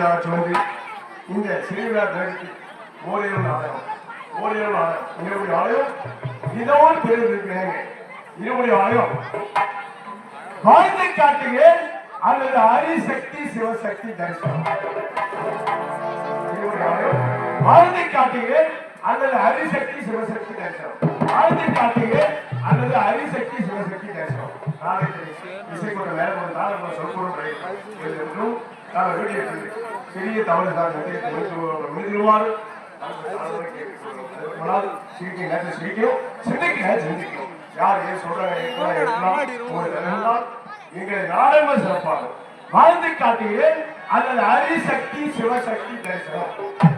செய்து அம்மன் குடியாக சுமந்து இந்த சிறுவிழா நிகழ்ச்சி ஓரிரவு நாடகம் ஓரிரவு நாடகம் இருபடி ஆலயம்? இதோடு பேர் இருக்கிறேங்க இருபடி ஆலயம்? வாழ்ந்து காட்டுங்க அல்லது அரிசக்தி சிவசக்தி தரிசனம். வாழ்ந்து காட்டுங்க அல்லது அரிசக்தி சிவசக்தி தரிசனம். வாழ்ந்து காட்டுங்க அல்லது அரிசக்தி சிவசக்தி தரிசனம். நாளைக்கு இசை கொண்ட வேலை ஒரு நாள் நம்ம சொல்கிறோம் நான் வீடியோ பெரிய தவறு தான் மீதுவாறு சிரிக்க நேரத்தில் சிரிக்கணும் சிந்திக்க நேரம் சிந்திக்கணும் யார் ஏன் சொல்றாங்க எங்கள் நாடகம் சிறப்பாகும் வாழ்ந்து காட்டுகிறேன் அல்லது அரிசக்தி சிவசக்தி தரிசனம்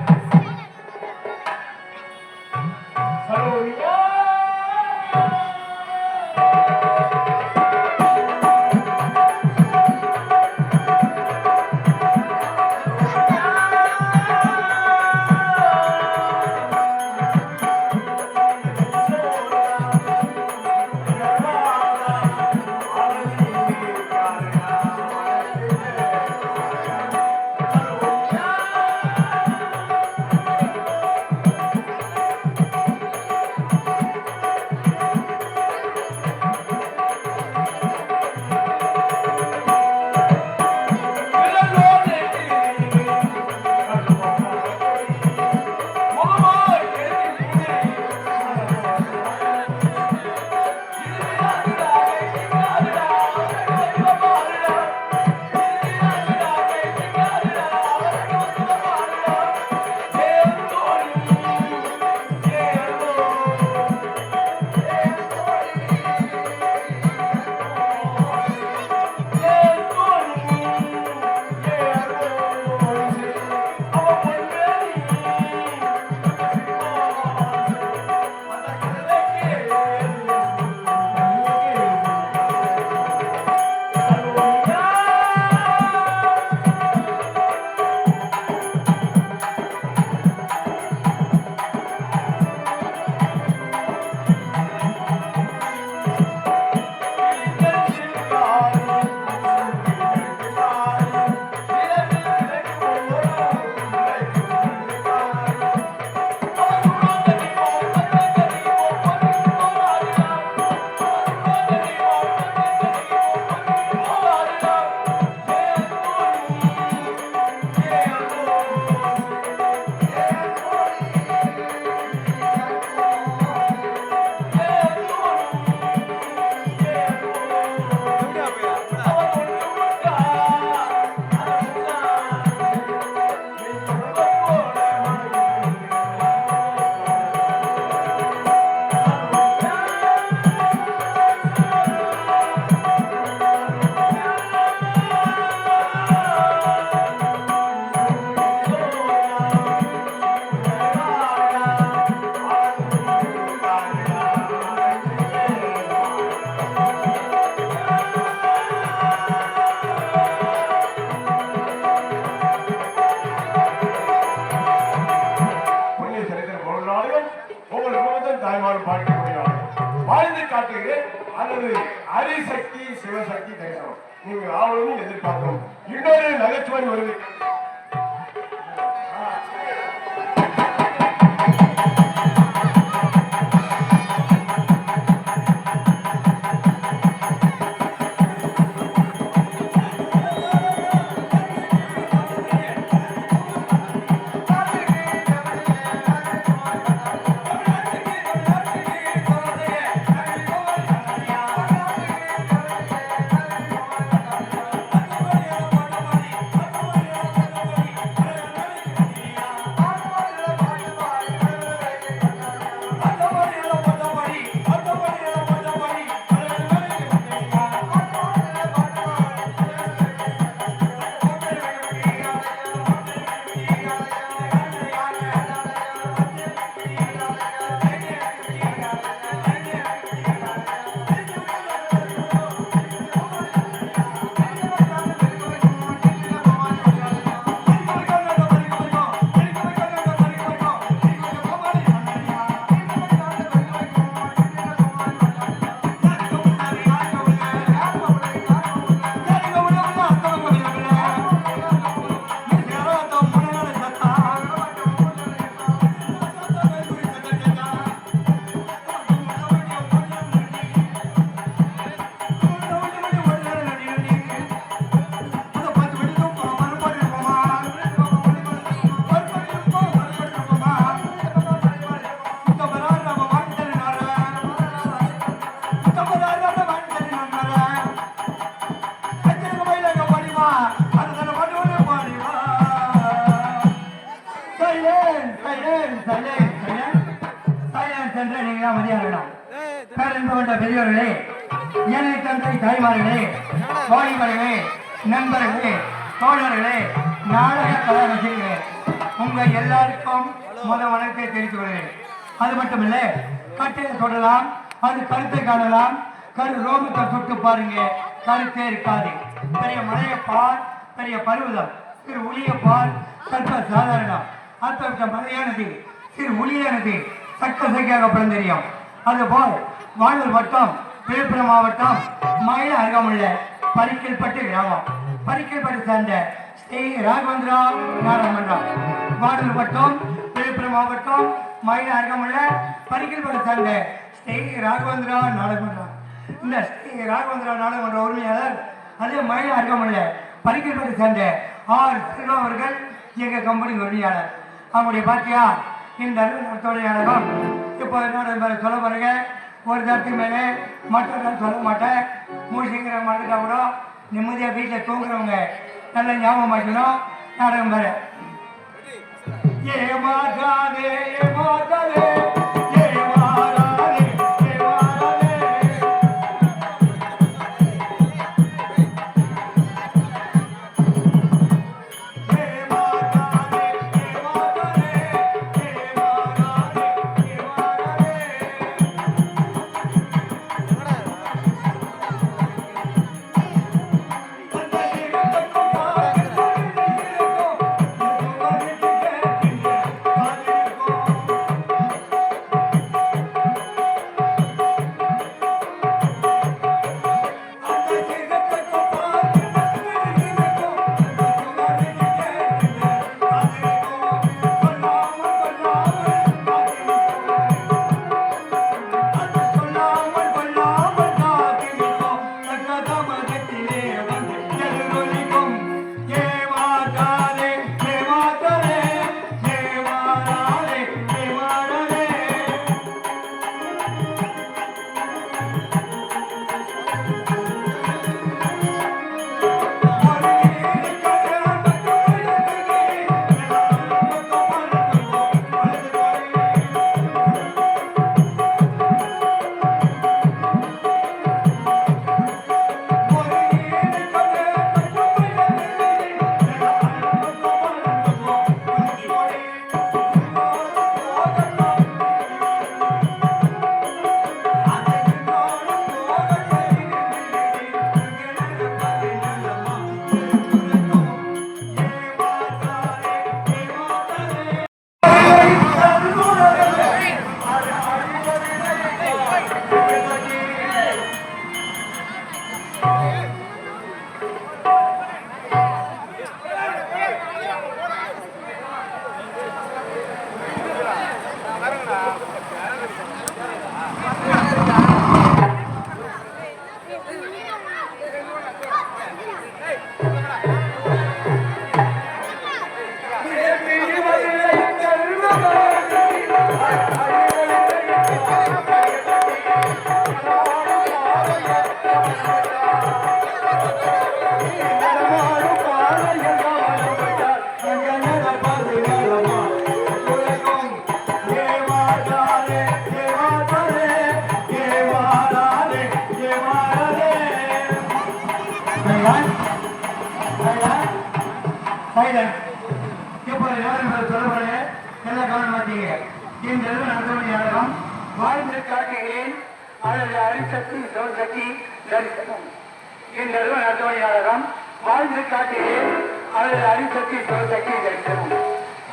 சிவசக்தி தரிசனம் நீங்க ஆவலும் எதிர்பார்க்கிறோம் இன்னொரு நகைச்சுவை வருது. கொண்ட பெரியவர்களே ஏழை தந்தை தாய்மார்களே வாலிபர்களே நண்பர்களே தோழர்களே நாடக கலை ரசிகர்களே உங்க எல்லாருக்கும் முதல் வணக்கத்தை தெரிவித்துக் கொள்கிறேன். அது மட்டுமில்ல கட்டையை தொடலாம் அது கருத்தை காணலாம் கரு ரோமத்தை தொட்டு பாருங்க கருத்தே இருக்காது. பெரிய மலையை பார் பெரிய பருவதம் சிறு உளிய பார் சர்வ சாதாரணம். அற்புத மலையானது சிறு உளியானது சக்க சைக்காக பிறந்தறியும். அதுபோல் வானூர் வட்டம் விழுப்புரம் மாவட்டம் மயில அருகாமுள்ள பரிக்கல்பட்டு கிராமம். பரிக்கல்பட்டு சேர்ந்த ஸ்ரீ ராகவேந்திரா நாடாளுமன்றம் வானூர் வட்டம் விழுப்புரம் மாவட்டம் மயில அருகாமுள்ள பரிக்கல்பட்டு சேர்ந்த ஸ்ரீ ராகவேந்திரா நாடாளுமன்றம் இந்த ஸ்ரீ ராகவேந்திரா நாடாளுமன்ற உரிமையாளர் அதே மயில அருகாமுள்ள பரிக்கல்பட்டு சேர்ந்த ஆர் சிறுவா அவர்கள் எங்கள் கம்பெனி உரிமையாளர். அவங்களுடைய பார்த்தியா இந்த நடத்தோடையாளரும் இப்போ என்னோட சொல்ல பாருங்க ஒரு தரத்துக்கு மேலே மற்றவர்கள் சொல்ல மாட்டேன். மூழ்கிங்கிற மறந்துட்டா கூட நிம்மதியாக வீட்டில் தூங்குறவங்க நல்ல ஞாபகம் வைக்கணும் நாடகம் பாரு. ஏமாற்றாதே ஏமாற்றாதே. சைலன்ஸ் இப்போ யாரும் சொல்லப்படுங்க எல்லாம் கவனம் மாட்டீங்க இந்த நடத்தக்கூடிய நாடகம் வாழ்ந்து காட்டுகிறேன் அல்லது அரிசக்தி சக்தி தரிசனம் இந்த நடத்தக்கூடிய நாடகம் வாழ்ந்து காட்டுகிறேன் அல்லது அரிசக்தி சக்தி தரிசனம்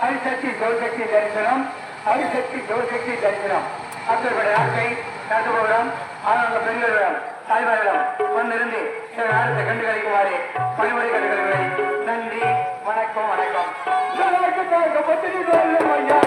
அரிசக்தி தரிசனம் அரிசக்தி தரிசனம் நாட்டை ஆனால் பெண்களிடம் தாய்மாரிடம் வந்திருந்து இந்த நாடத்தை பணிமுறை நன்றி. வணக்கம் வணக்கம். வணக்கம் ஐயா